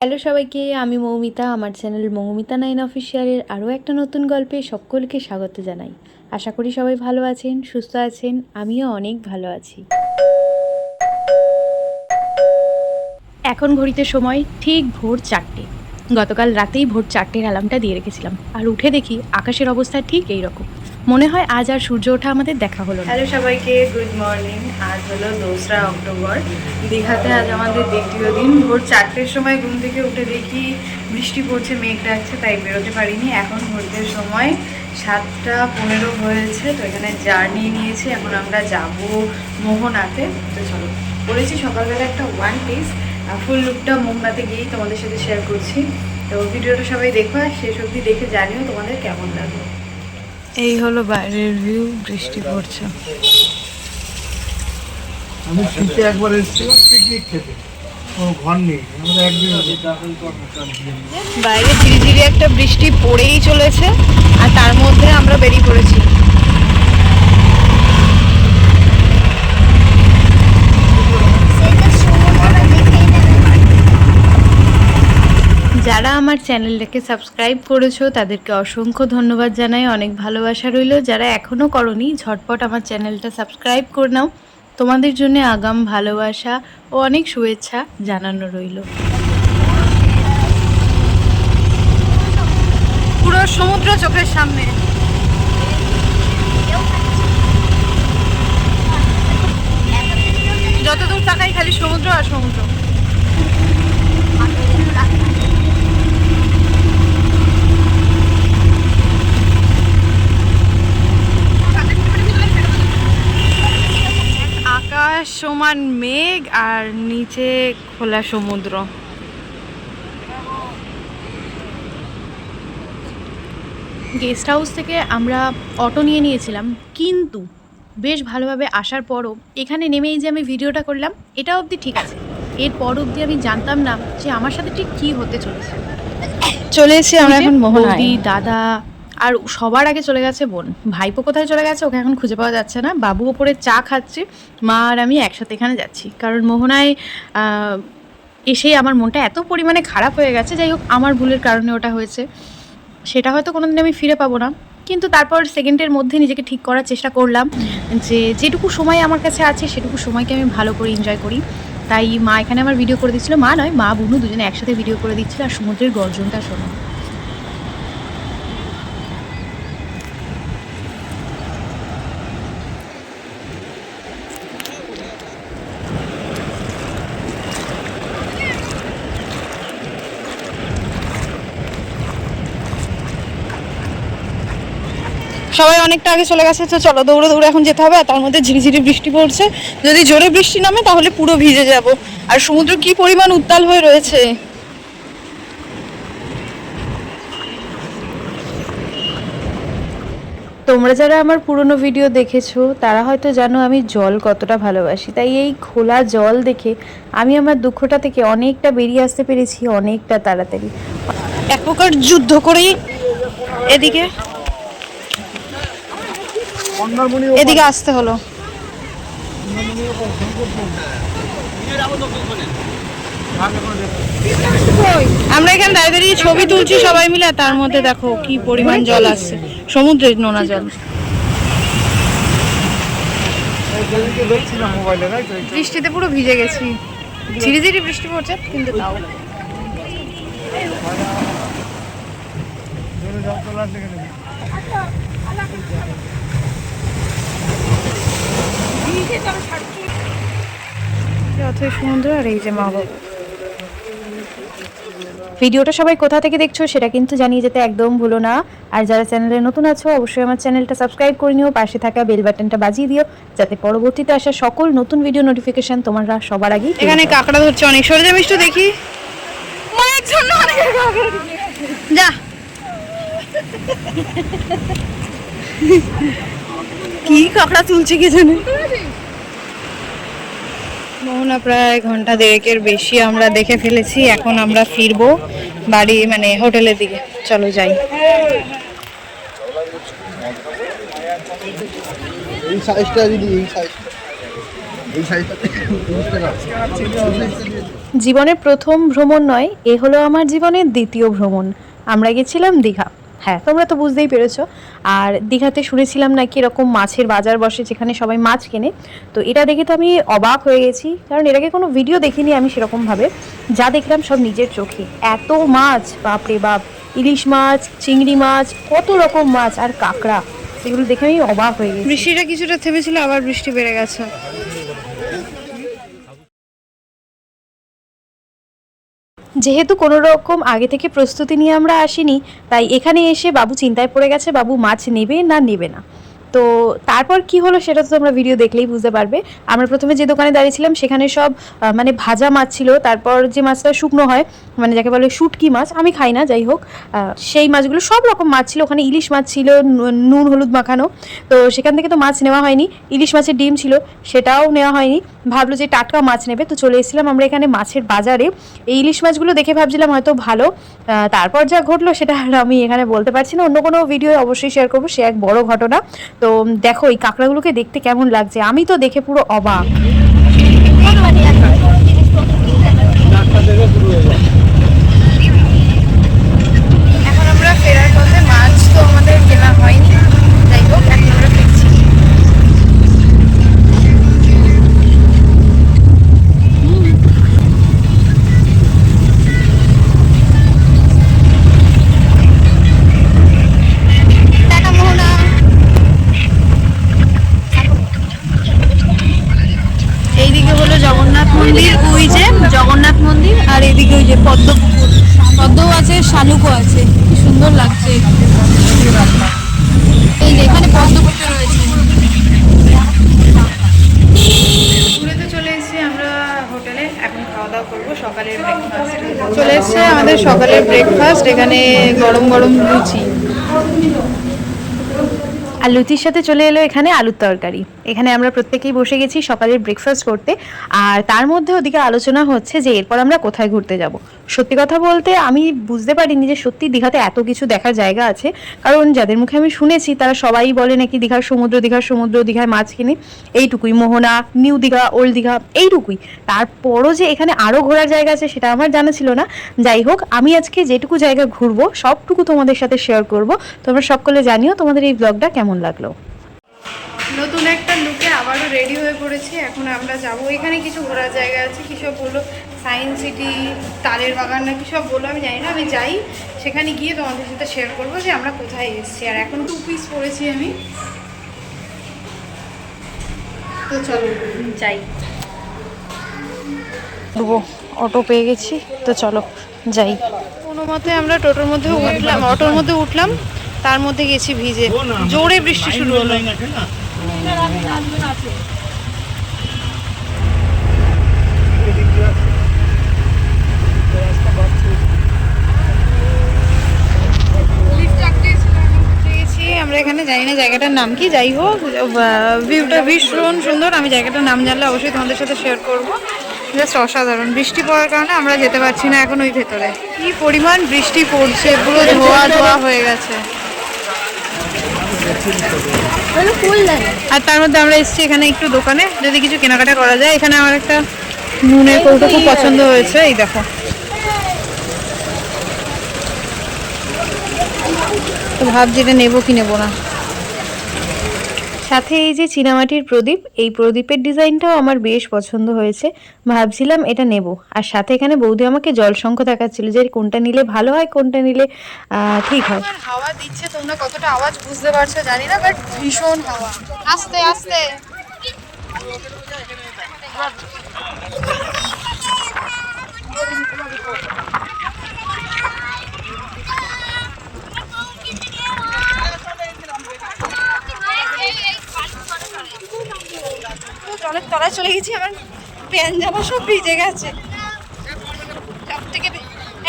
Hello সবাইকে, আমি মৌমিতা, আমার চ্যানেল মৌমিতা নাইন অফিসিয়ালের আরও একটা নতুন গল্পে সকলকে স্বাগত জানাই। আশা করি সবাই ভালো আছেন, সুস্থ আছেন, আমিও অনেক ভালো আছি। এখন ঘড়িতে সময় ঠিক ভোর চারটে। গতকাল রাতেই ভোর চারটের অ্যালার্মটা দিয়ে রেখেছিলাম। আর উঠে দেখি আকাশের অবস্থা ঠিক এই রকম। মনে হয় আজ আর সূর্য ওঠা আমাদের দেখা হলো হ্যালো সবাইকে গুড মর্নিং আজ হলো দোসরা অক্টোবর। দীঘাতে আজ আমাদের দ্বিতীয় দিন। ভোর চারটের সময় ঘুম থেকে উঠে দেখি বৃষ্টি পড়ছে, মেঘ ডাকছে, তাই বেরোতে পারিনি। এখন ঘুরতে সময় সাতটা পনেরো হয়েছে, তো এখানে জার্নি নিয়েছি। এখন আমরা যাব মোহনাতে। তো চলো বলেছি সকালবেলা একটা ওয়ান পিস ফুল লুকটা মোহনাতে গিয়েই তোমাদের সাথে শেয়ার করছি। তো ভিডিওটা সবাই দেখো, আর শেষ অবধি দেখে জানিও তোমাদের কেমন লাগে এই হলো বাইরের ভিউ বৃষ্টি পড়ছে। আমি শীতে একবার এসেছিলাম পিকনিক খেতে। কোনো ঘর নেই আমরা একদিন বাইরে ঝিরিঝিরি একটা বৃষ্টি পড়েই চলেছে আর তার মধ্যে আমরা বেরিয়ে পড়েছি। যারা আমার চ্যানেলটাকে সাবস্ক্রাইব করেছ, তাদেরকে অসংখ্য ধন্যবাদ জানাই। অনেক ভালোবাসা রইল। যারা এখনও করনি, ঝটপট আমার চ্যানেলটা সাবস্ক্রাইব করে নাও। তোমাদের জন্য আগাম ভালোবাসা ও অনেক শুভেচ্ছা জানানো রইল। পুরো সমুদ্র চোখের সামনে। যতদূর তাকাই খালি সমুদ্র আর সমুদ্র। আকাশ সমান মেঘ আর নিচে খোলা সমুদ্র। গেস্ট হাউস থেকে আমরা অটো নিয়ে নিয়েছিলাম কিন্তু বেশ ভালোভাবে আসার পরও এখানে নেমেই যে আমি ভিডিওটা করলাম এটা অবধি ঠিক আছে। এর পর অবধি আমি জানতাম না যে আমার সাথে ঠিক কী হতে চলেছে। চলে এসেছি আমরা এখন বৌদি দাদা আর সবার আগে চলে গেছে বোন। ভাইপো কোথায় চলে গেছে ওকে এখন খুঁজে পাওয়া যাচ্ছে না। বাবু ওপরে চা খাচ্ছে, মা আর আমি একসাথে এখানে যাচ্ছি। কারণ মোহনায় এসেই আমার মনটা এত পরিমাণে খারাপ হয়ে গেছে। যাই হোক, আমার ভুলের কারণে ওটা হয়েছে। সেটা হয়তো কোনোদিন আমি ফিরে পাবো না। কিন্তু তারপর সেকেন্ডের মধ্যে নিজেকে ঠিক করার চেষ্টা করলাম যে যেটুকু সময় আমার কাছে আছে, সেটুকু সময়কে আমি ভালো করে এনজয় করি। তাই মা এখানে আমার ভিডিও করে দিচ্ছিল। মা নয়, মা, বুনু দুজনে একসাথে ভিডিও করে দিচ্ছিল। আর সমুদ্রের গর্জনটা শোনো। সবাই অনেকটা আগে চলে গেছে তো চলো দৌড়ে দৌড়ে এখন যেতে হবে আর তার মধ্যে ঝিরিঝিরি বৃষ্টি পড়ছে। যদি জোরে বৃষ্টি নামে তাহলে পুরো ভিজে যাব। আর সমুদ্র কি পরিমাণ উত্তাল হয়ে রয়েছে? তোমরা যারা আমার পুরনো ভিডিও দেখেছ তারা হয়তো জানো আমি জল কতটা ভালোবাসি। তাই এই খোলা জল দেখে আমি আমার দুঃখটা থেকে অনেকটা বেরিয়ে আসতে পেরেছি অনেকটা তাড়াতাড়ি। এক প্রকার যুদ্ধ করেই এদিকে এদিকে আসতে হলো। আমরা এখানে দাঁড়িয়ে দাঁড়িয়ে ছবি তুলছি সবাই মিলে তার মধ্যে দেখো কি পরিমাণ জল আসছে। সমুদ্রের নোনা জল। বৃষ্টিতে পুরো ভিজে গেছি। ঝিরি ঝিরি বৃষ্টি পড়ছে কিন্তু তাও। জল চলে আসছে সমুদ্র আর এই যে মা বাবা। ভিডিওটা সবাই কোথা থেকে দেখছ সেটা কিন্তু জানিয়ে যেতে একদম ভুলো না। আর যারা চ্যানেলে নতুন আছো অবশ্যই আমার চ্যানেলটা সাবস্ক্রাইব করে নিও পাশে থাকা বেল বাটনটা বাজিয়ে দিও যাতে পরবর্তীতে আসা সকল নতুন ভিডিও নোটিফিকেশন তোমরা সবার আগেই এখানে কাঁকড়া ধরছে অনেক। সরে মিষ্টি দেখি। মায়ের জন্য যা। কি কাঁকড়া তুলছে কি জানে? মোহনা প্রায় ঘণ্টা দেড়েকের বেশি আমরা দেখে ফেলেছি এখন আমরা ফিরবো বাড়ি মানে হোটেলের দিকে। চলো যাই। এই সাইজটা এই জীবনের প্রথম ভ্রমণ নয় এ হলো আমার জীবনের দ্বিতীয় ভ্রমণ। আমরা গেছিলাম দীঘা। হ্যাঁ তোমরা তো বুঝতেই পেরেছ। আর দীঘাতে শুনেছিলাম নাকি এরকম মাছের বাজার বসে, যেখানে সবাই মাছ কেনে। তো এটা দেখে তো আমি অবাক হয়ে গেছি, কারণ এর আগে কোনো ভিডিও দেখিনি আমি সেরকমভাবে। যা দেখলাম সব নিজের চোখে। এত মাছ, বাপরে বাপ! ইলিশ মাছ, চিংড়ি মাছ, কত রকম মাছ আর কাঁকড়া। সেগুলো দেখে আমি অবাক হয়ে গেছি। বৃষ্টিটা কিছুটা থেমেছিল, আবার বৃষ্টি বেড়ে গেছে। যেহেতু কোনো রকম আগে থেকে প্রস্তুতি নিয়ে আমরা আসিনি, তাই এখানে এসে বাবু চিন্তায় পড়ে গেছে, বাবু মাছ নেবে না নেবে না। তো তারপর কি হলো সেটা তো তোমরা ভিডিও দেখলেই বুঝতে পারবে। আমরা প্রথমে যে দোকানে দাঁড়িয়েছিলাম, সেখানে সব মানে ভাজা মাছ ছিল। তারপর যে মাছটা শুকনো হয় মানে যাকে বলে শুটকি মাছ, আমি খাই না, যাই হোক সেই মাছগুলো সব রকম মাছ ছিল। ওখানে ইলিশ মাছ ছিল নুন, হলুদ মাখানো। তো সেখান থেকে তো মাছ নেওয়া হয়নি। ইলিশ মাছের ডিম ছিল, সেটাও নেওয়া হয়নি। ভাবলো যে টাটকা মাছ নেবে, তো চলে এসেছিলাম আমরা এখানে মাছের বাজারে। এই ইলিশ মাছগুলো দেখে ভাবছিলাম হয়তো ভালো। তারপর যা ঘটলো, সেটা আমি এখানে বলতে পারছি না। অন্য কোনো ভিডিও অবশ্যই শেয়ার করব। সে এক বড় ঘটনা। তো দেখো এই কাঁকড়াগুলোকে দেখতে কেমন লাগছে? আমি তো দেখে পুরো অবাক। শালুকও আছে। কি সুন্দর লাগছে। এই যে এখানে পদ্ম পুকুর রয়েছে চলে এসেছি আমরা হোটেলে। এখন খাওয়া দাওয়া করব সকালের ব্রেকফাস্ট চলে এসেছে আমাদের সকালের ব্রেকফাস্ট এখানে গরম গরম লুচি। আর লুচির সাথে চলে এলো এখানে আলুর তরকারি। এখানে আমরা প্রত্যেকেই বসে গেছি সকালের ব্রেকফাস্ট করতে। আর তার মধ্যে ওদিকে আলোচনা হচ্ছে যে এরপর আমরা কোথায় ঘুরতে যাব। সত্যি কথা বলতে আমি বুঝতে পারিনি যে সত্যি দীঘাতে এত কিছু দেখার জায়গা আছে। কারণ যাদের মুখে আমি শুনেছি, তারা সবাই বলে নাকি দীঘার সমুদ্র দীঘার সমুদ্র, দীঘায় মাছ কিনে। এইটুকুই মোহনা, নিউ দীঘা, ওল্ড দীঘা, এইটুকুই। তারপরও যে এখানে আরও ঘোরার জায়গা আছে, সেটা আমার জানা ছিল না। যাই হোক, আমি আজকে যেটুকু জায়গা ঘুরবো, সবটুকু তোমাদের সাথে শেয়ার করব। তোমরা সকলে জানিও তোমাদের এই ব্লগটা কেমন লাগল। নতুন একটা লুকে আবারও রেডি হয়ে পড়েছি। এখন আমরা যাব। এখানে কিছু ঘোরার জায়গা আছে কী সব বলল সায়েন্স সিটি তালের বাগান না কী সব বলল আমি জানি না আমি যাই। সেখানে গিয়ে তোমাদের সাথে শেয়ার করব যে আমরা কোথায় এসেছি। আর এখন টু পিস পরেছি আমি। তো চলো যাই। অটো পেয়ে গেছি তো চলো যাই। কোনো মতে আমরা টোটোর মধ্যে উঠলাম অটোর মধ্যে উঠলাম তার মধ্যে গেছি ভিজে। জোরে বৃষ্টি শুরু হলো পেয়েছি আমরা এখানে জানি না জায়গাটার নাম কি যাই হোক ভিউটা ভীষণ সুন্দর। আমি জায়গাটার নাম জানলে অবশ্যই তোমাদের সাথে শেয়ার করব। জাস্ট অসাধারণ। বৃষ্টি পড়ার কারণে আমরা যেতে পারছি না এখন ওই ভেতরে। কি পরিমাণ বৃষ্টি পড়ছে পুরো ধোয়া ধোয়া হয়ে গেছে। আর তার মধ্যে আমরা এসেছি এখানে একটু দোকানে। যদি কিছু কেনাকাটা করা যায় এখানে আমার একটা নুনের কৌটো খুব পছন্দ হয়েছে। এই দেখো। ভাবছি এটা নেব কি নেব না। সাথে এই যে চীনামাটির প্রদীপ এই প্রদীপের ডিজাইনটাও আমার বেশ পছন্দ হয়েছে। ভাবছিলাম এটা নেব। আর সাথে এখানে বৌদি আমাকে জল শঙ্খ দেখাচ্ছিল যে কোনটা নিলে ভালো হয় কোনটা নিলে ঠিক হয়। হাওয়া দিচ্ছে তোমরা কতটা আওয়াজ বুঝতে পারছ জানি না বাট ভীষণ হাওয়া। আস্তে আস্তে। জলের তলায় চলে গেছি আমার প্যান জামা সব ভিজে গেছে। সব থেকে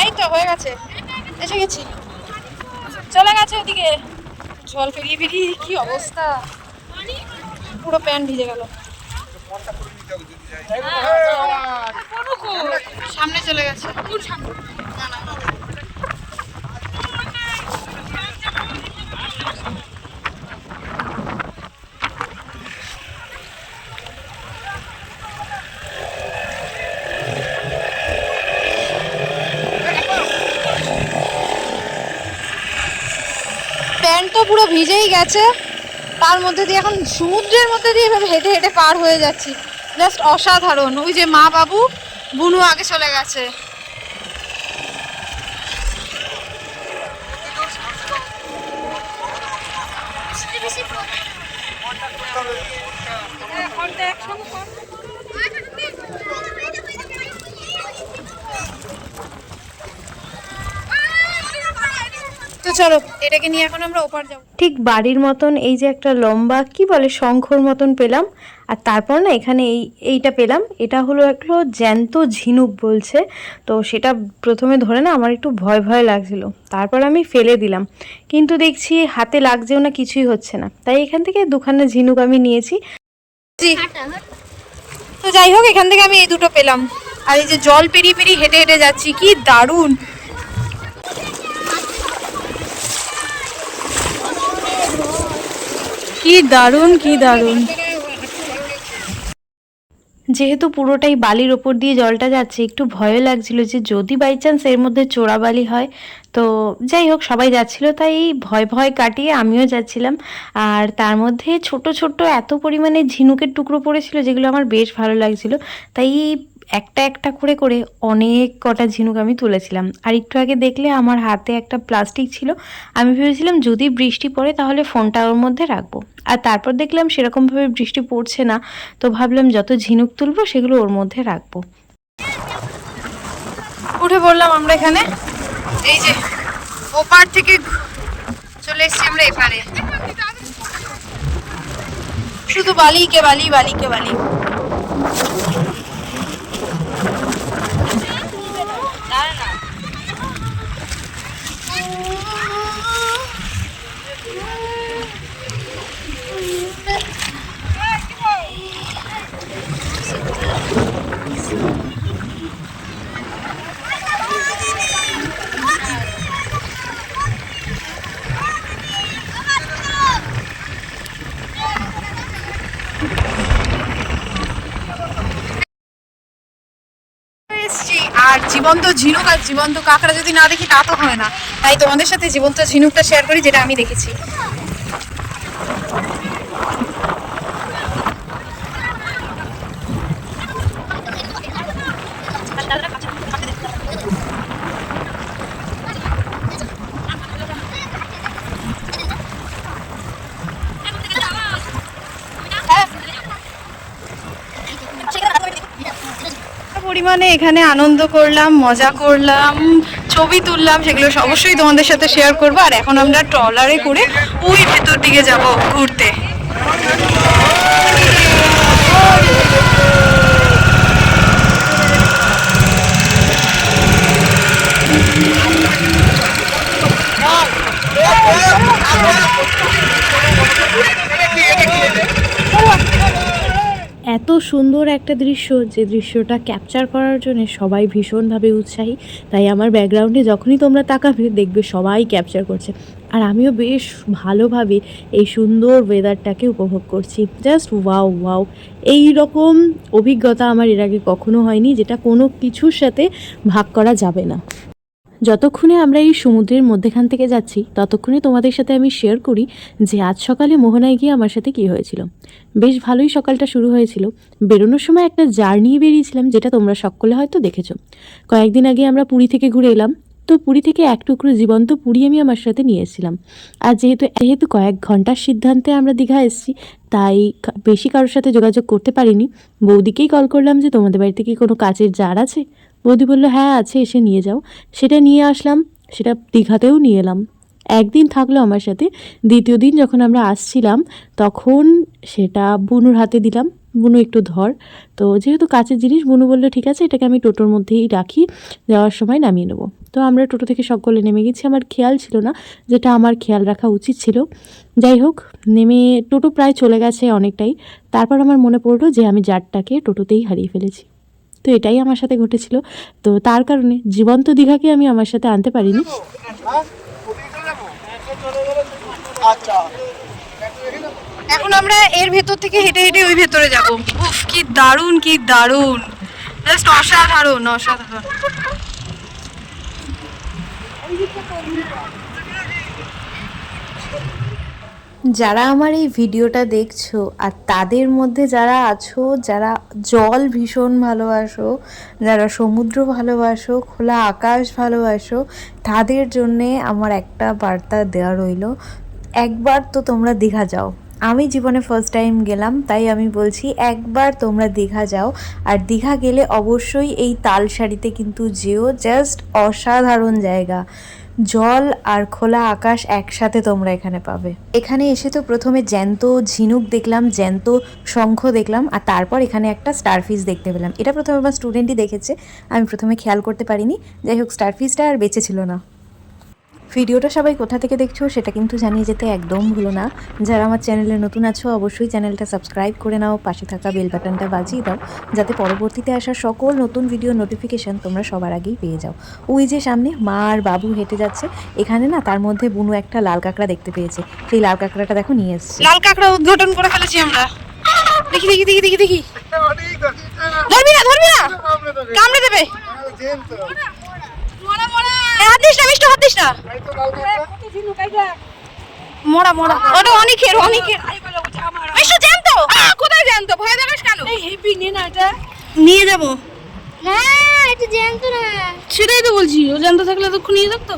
এই তো হয়ে গেছে। এসে গেছি। চলে গেছে ওদিকে। জল পেরিয়ে পেরিয়ে কি অবস্থা? পুরো প্যান্ট ভিজে গেল। সামনে চলে গেছে। না, ভিজেই গেছে। তার মধ্যে দিয়ে এখন সমুদ্রের মধ্যে দিয়ে এভাবে হেঁটে হেঁটে পার হয়ে যাচ্ছি। জাস্ট অসাধারণ। ওই যে মা বাবু বুনু আগে চলে গেছে। চলো এটাকে নিয়ে এখন আমরা ওপার যাব। ঠিক বাড়ির মতন এই যে একটা লম্বা কি বলে শঙ্খর মতন পেলাম। আর তারপর না এখানে এই এইটা পেলাম। এটা হলো একটু জ্যান্ত ঝিনুক বলছে। তো সেটা প্রথমে ধরে না আমার একটু ভয় ভয় লাগছিল। তারপর আমি ফেলে দিলাম। কিন্তু দেখছি হাতে লাগছেও না কিছুই হচ্ছে না। তাই এখান থেকে দুখানা ঝিনুক আমি নিয়েছি। তো যাই হোক এখান থেকে আমি এই দুটো পেলাম। আর এই যে জল পেরিয়ে পেরিয়ে হেঁটে হেঁটে যাচ্ছি কি দারুণ! কি দারুণ কি দারুণ। যেহেতু পুরোটাই বালির ওপর দিয়ে জলটা যাচ্ছে, একটু ভয়ও লাগছিল যে যদি বাই চান্স এর মধ্যে চোরাবালি হয়, তো যাই হোক, সবাই যাচ্ছিল, তাই ভয় ভয় কাটিয়ে আমিও যাচ্ছিলাম। আর তার মধ্যে ছোট ছোট এত পরিমাণে ঝিনুকের টুকরো পড়েছিল, যেগুলো আমার বেশ ভালো লাগছিল। তাই একটা একটা করে করে অনেক কটা ঝিনুক আমি তুলেছিলাম। আর একটু আগে দেখলে আমার হাতে একটা প্লাস্টিক ছিল। আমি ভেবেছিলাম যদি বৃষ্টি পড়ে তাহলে ফোনটা ওর মধ্যে রাখব। আর তারপর দেখলাম সেরকমভাবে বৃষ্টি পড়ছে না। তো ভাবলাম যত ঝিনুক তুলবো সেগুলো ওর মধ্যে রাখব। উঠে পড়লাম আমরা এখানে। এই যে, ওপার থেকে চলে এসেছি আমরা এপারে। শুধু বালি কে বালি বালি কে বালি। আর জীবন্ত ঝিনুক আর জীবন্ত কাঁকড়া যদি না দেখি তা তো হয় না। তাই তোমাদের সাথে জীবন্ত ঝিনুকটা শেয়ার করি, যেটা আমি দেখেছি। পরিমাণে এখানে আনন্দ করলাম, মজা করলাম, ছবি তুললাম, সেগুলো অবশ্যই তোমাদের সাথে শেয়ার করব। আর এখন আমরা ট্রলারে করে ওই ভেতর দিকে যাব ঘুরতে। এত সুন্দর একটা দৃশ্য যে দৃশ্যটা ক্যাপচার করার জন্য সবাই ভীষণভাবে উৎসাহী। তাই আমার ব্যাকগ্রাউন্ডে যখনই তোমরা তাকাবে, দেখবে সবাই ক্যাপচার করছে। আর আমিও বেশ ভালোভাবে এই সুন্দর ওয়েদারটাকে উপভোগ করছি। জাস্ট ওয়াও ওয়াও এই রকম অভিজ্ঞতা আমার এর আগে কখনো হয়নি, যেটা কোনো কিছুর সাথে ভাগ করা যাবে না। যতক্ষণে আমরা এই সমুদ্রের মধ্যেখান থেকে যাচ্ছি, ততক্ষণে তোমাদের সাথে আমি শেয়ার করি যে আজ সকালে মোহনায় গিয়ে আমার সাথে কী হয়েছিল। বেশ ভালোই সকালটা শুরু হয়েছিল। বেরোনোর সময় একটা জার নিয়ে বেরিয়েছিলাম, যেটা তোমরা সকলে হয়তো দেখেছ। কয়েকদিন আগে আমরা পুরী থেকে ঘুরে এলাম। তো পুরী থেকে এক টুকরো জীবন্ত পুরী আমি আমার সাথে নিয়ে এসেছিলাম। আর যেহেতু যেহেতু কয়েক ঘণ্টার সিদ্ধান্তে আমরা দীঘা এসেছি, তাই বেশি কারোর সাথে যোগাযোগ করতে পারিনি। বৌদিকেই কল করলাম যে, তোমাদের বাড়িতে কি কোনো কাচের জার আছে? বৌদি বলল হ্যাঁ আছে, এসে নিয়ে যাও। সেটা নিয়ে আসলাম, সেটা দীঘাতেও নিয়ে এলাম। একদিন থাকল আমার সাথে, দ্বিতীয় দিন যখন আমরা আসছিলাম, তখন সেটা বুনুর হাতে দিলাম। বুনু একটু ধর। তো যেহেতু কাছের জিনিস, বুনু বলল, ঠিক আছে, এটাকে আমি টোটোর মধ্যেই রাখি, যাওয়ার সময় নামিয়ে নেব। তো আমরা টোটো থেকে সকলে নেমে গেছি। আমার খেয়াল ছিল না যেটা আমার খেয়াল রাখা উচিত ছিল। যাই হোক, নেমে টোটো প্রায় চলে গেছে অনেকটাই। তারপর আমার মনে পড়ল যে আমি জারটাকে টোটোতেই হারিয়ে ফেলেছি। তো এটাই আমার সাথে ঘটেছিল। তো তার কারণে জীবন্ত দীঘাকে আমি আমার সাথে আনতে পারিনি। আচ্ছা। এখন আমরা এর ভেতর থেকে হেঁটে হেঁটে ওই ভেতরে যাব। উফ, কি দারুণ কি দারুণ। জাস্ট অসাধারণ অসাধারণ। যারা আমার এই ভিডিওটা দেখছ আর তাদের মধ্যে যারা আছো, যারা জল ভীষণ ভালোবাসো, যারা সমুদ্র ভালোবাসো, খোলা আকাশ ভালোবাসো, তাদের জন্যে আমার একটা বার্তা দেওয়া রইল। একবার তো তোমরা দীঘা যাও। আমি জীবনে ফার্স্ট টাইম গেলাম, তাই আমি বলছি একবার তোমরা দীঘা যাও। আর দীঘা গেলে অবশ্যই এই তাল শাড়িতে কিন্তু যেও জাস্ট অসাধারণ জায়গা। জল আর খোলা আকাশ একসাথে তোমরা এখানে পাবে। এখানে এসে তো প্রথমে জ্যান্ত ঝিনুক দেখলাম, জ্যান্ত শঙ্খ দেখলাম, আর তারপর এখানে একটা স্টারফিস দেখতে পেলাম। এটা প্রথমে আমার স্টুডেন্টই দেখেছে, আমি প্রথমে খেয়াল করতে পারিনি। যাই হোক স্টারফিসটা আর বেঁচে ছিল না। ভিডিওটা সবাই কোথা থেকে দেখছ সেটা কিন্তু জানিয়ে যেতে একদম ভুলো না। যারা আমার চ্যানেলে নতুন আছো অবশ্যই চ্যানেলটা সাবস্ক্রাইব করে নাও পাশে থাকা বেল বাটনটা বাজিয়ে দাও যাতে পরবর্তীতে আসা সকল নতুন ভিডিও নোটিফিকেশন তোমরা সবার আগেই পেয়ে যাও। ওই যে সামনে মা আর বাবু হেঁটে যাচ্ছে এখানে না তার মধ্যে বুনু একটা লাল কাঁকড়া দেখতে পেয়েছে। সেই লাল কাঁকড়াটা দেখো নিয়ে এসছে। লাল কাঁকড়া উদ্ঘাটন করে ফেলেছি আমরা। দেখি দেখি দেখি দেখি দেখি। ধরবি না ধরবি না। কামড়ে দেবে। হাত দিস না মিষ্টি হাত দিস না। মরা মরা ওটা অনেকের অনেকের মিষ্টি জ্যান্ত কোথায় জ্যান্ত ভয় দেখাস কেন এই হেভি নে না এটা নিয়ে যাব হ্যাঁ এটা জ্যান্ত না সেটাই তো বলছি ও জ্যান্ত থাকলে এতক্ষণ নিয়ে যাব তো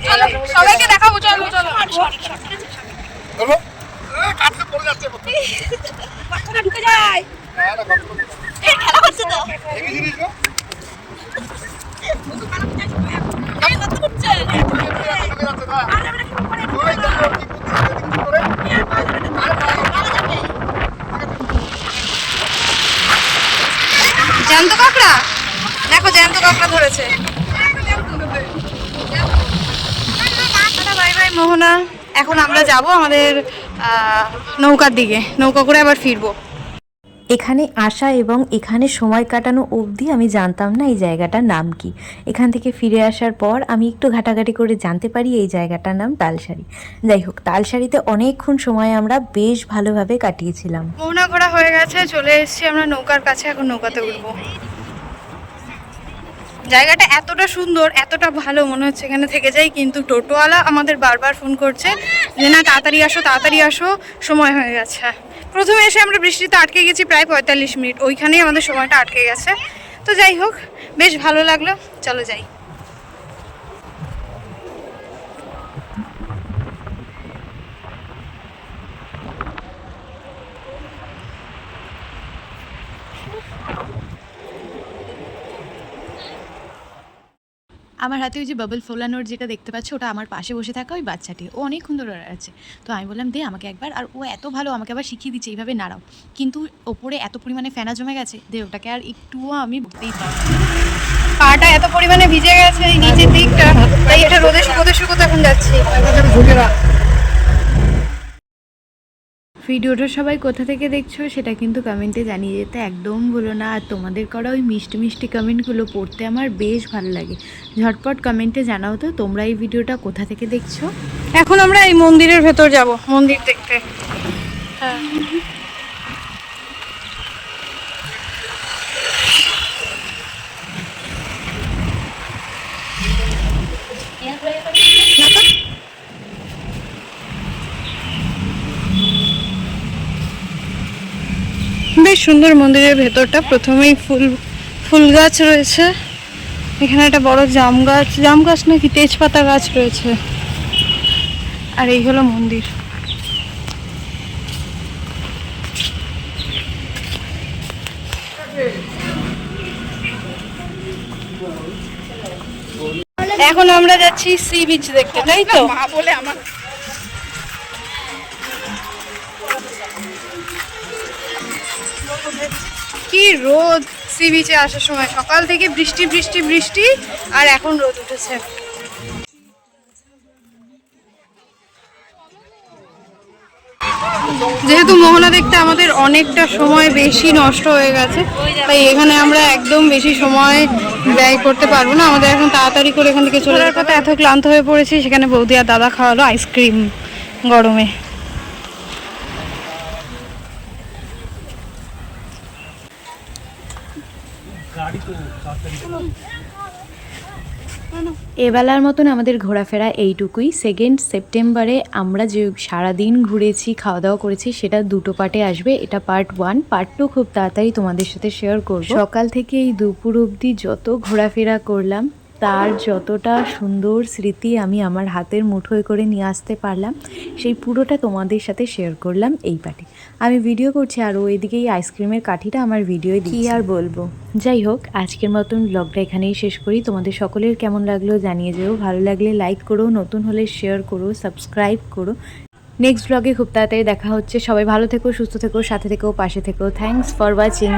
চলো, সবাইকে দেখাবো চলো চলো কাটতে পড়ে যাচ্ছে বাচ্চাটা ঢুকে যায় এই, খেলা করছে তো হেভি জিনিস গো। যাচ্ছে না। ওই দেখো, কি বুদ্ধি, এদিকে করে। জ্যান্ত কাঁকড়া দেখো জ্যান্ত কাঁকড়া ধরেছে। বাই বাই মোহনা এখন আমরা যাব আমাদের নৌকার দিকে। নৌকা করে আবার ফিরবো। এখানে আসা এবং এখানে সময় কাটানো অবধি আমি জানতাম না এই জায়গাটার নাম কি। এখান থেকে ফিরে আসার পর আমি একটু ঘাটাঘাটি করে জানতে পারি এই জায়গাটার নাম তালসারি যাই হোক তালসারিতে অনেকক্ষণ সময় আমরা বেশ ভালোভাবে কাটিয়েছিলাম। মোহনা ঘোরা হয়ে গেছে চলে এসেছি আমরা নৌকার কাছে এখন নৌকাতে উঠবো। জায়গাটা এতটা সুন্দর, এতটা ভালো মনে হচ্ছে এখানে থেকে যাই, কিন্তু টোটোওয়ালা আমাদের বারবার ফোন করছে যে, না, তাড়াতাড়ি আসো তাড়াতাড়ি আসো, সময় হয়ে গেছে। প্রথমে এসে আমরা বৃষ্টিতে আটকে গেছি প্রায় পঁয়তাল্লিশ মিনিট, ওইখানেই আমাদের সময়টা আটকে গেছে। তো যাই হোক, বেশ ভালো লাগল, চলো যাই। আমার হাতে ওই যে বাবল ফোলানোর যেটা দেখতে পাচ্ছ ওটা আমার পাশে বসে থাকা ওই বাচ্চাটি। ও অনেক সুন্দর আছে। তো আমি বললাম দে আমাকে একবার। আর ও এত ভালো আমাকে আবার শিখিয়ে দিচ্ছে এইভাবে নাড়াও। কিন্তু ওপরে এত পরিমাণে ফেনা জমে গেছে দে ওটাকে আর একটুও আমি বুঝতেই পারি পাটা এত পরিমাণে ভিজে গেছে এই নিচের দিকটা। তাই এটা রোদে শুকোতে শুকোতে এখন যাচ্ছি। ভিডিওটা সবাই কোথা থেকে দেখছ সেটা কিন্তু কমেন্টে জানিয়ে যেতে একদম ভুলো না। আর তোমাদের করা ওই মিষ্টি মিষ্টি কমেন্টগুলো পড়তে আমার বেশ ভালো লাগে। ঝটপট কমেন্টে জানাও তো, তোমরা এই ভিডিওটা কোথা থেকে দেখছ? এখন আমরা এই মন্দিরের ভেতর যাব, মন্দির দেখতে। হ্যাঁ বেশ সুন্দর মন্দিরের ভেতরটা। প্রথমেই ফুল ফুল গাছ রয়েছে। এখানে একটা বড় জাম গাছ। জাম গাছ নাকি তেজপাতা গাছ রয়েছে। আর এই হলো মন্দির। এখন আমরা যাচ্ছি সি বিচ দেখতে, তাই তো? মা বলে আমার কি রোদ সি বিচে আসার সময়। সকাল থেকে বৃষ্টি বৃষ্টি বৃষ্টি, আর এখন রোদ উঠেছে। যেহেতু মোহনা দেখতে আমাদের অনেকটা সময় বেশি নষ্ট হয়ে গেছে, তাই এখানে আমরা একদম বেশি সময় ব্যয় করতে পারব না। আমাদের এখন তাড়াতাড়ি করে এখান থেকে চলে যাওয়ার কথা এত ক্লান্ত হয়ে পড়েছি, সেখানে বৌদি আর দাদা খাওয়ালো আইসক্রিম গরমে। এবেলার মতন আমাদের ঘোরাফেরা এইটুকুই। সেকেন্ড সেপ্টেম্বরে আমরা যে সারাদিন ঘুরেছি খাওয়া দাওয়া করেছি, সেটা দুটো পার্টে আসবে। এটা পার্ট ওয়ান। পার্ট টু খুব তাড়াতাড়ি তোমাদের সাথে শেয়ার করব। সকাল থেকে এই দুপুর অবধি যত ঘোরাফেরা করলাম, তার যতটা সুন্দর স্মৃতি আমি আমার হাতের মুঠোয় করে নিয়ে আসতে পারলাম, সেই পুরোটা তোমাদের সাথে শেয়ার করলাম এই পার্টে। আমি ভিডিও করছি আর ওইদিকে এই আইসক্রিমের কাঠিটা আমার ভিডিও কি আর বলব? যাই হোক, আজকের মতন ব্লগটা এখানেই শেষ করি। তোমাদের সকলের কেমন লাগল জানিয়ে যেও। ভালো লাগলে লাইক করো, নতুন হলে শেয়ার করো সাবস্ক্রাইব করো। নেক্সট ব্লগে খুব তাড়াতাড়ি দেখা হচ্ছে। সবাই ভালো থেকো, সুস্থ থেকো, সাথে থেকো, পাশে থেকো। Thanks for watching